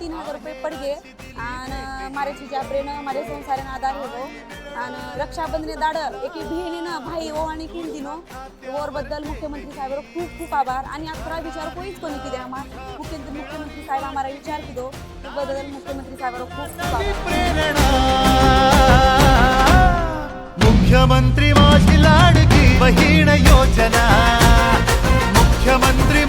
तीन हजार रुपये पडगे आणि माझ्या जात्रेनं माझ्या संसारानं आधार होतो. आणि रक्षाबंधने दाड एकी बहिणीनं भाई ओ आणि किंदीनो बद्दल मुख्यमंत्री साहेब खूप खूप आभार. आणि अकरा विचार कोणीच कोणी किती आम्हाला मुख्यमंत्री मुख्यमंत्री साहेब आम्हाला विचार किदो बद्दल मुख्यमंत्री साहेब खूप खूप आभार. प्रेरणा. मुख्यमंत्री माझी लाडकी बहीण योजना. मुख्यमंत्री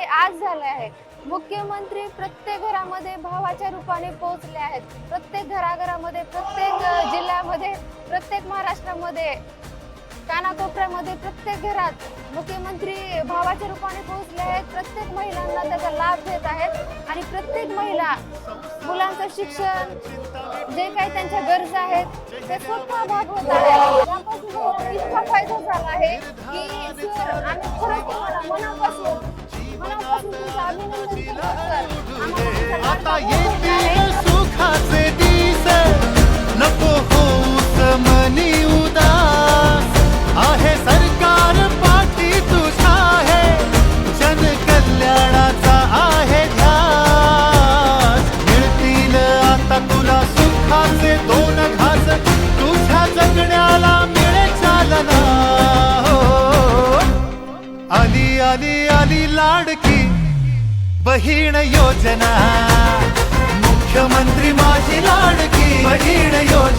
हे ते आज झालं आहे. मुख्यमंत्री प्रत्येक घरामध्ये भावाच्या रूपाने पोहोचले आहेत. प्रत्येक घराघरामध्ये प्रत्येक जिल्ह्यामध्ये प्रत्येक महाराष्ट्रामध्ये कानाकोपऱ्यामध्ये प्रत्येक घरात मुख्यमंत्री भावाच्या रूपाने पोहोचले आहेत. प्रत्येक महिलांना त्याचा लाभ देत आहेत. आणि प्रत्येक महिला मुलांचं शिक्षण जे काही त्यांच्या गरजा आहेत ते स्वतः होत आहे त्यापासून इतका फायदा झाला आहे की आम्ही खरंच तुम्हाला मनात सुखाचे दोन घास तुझ्या जगण्याला मिळे चालना हो. आली आली आली लाडकी बहीण योजना मुख्यमंत्री माझी लाडकी बहीण योजना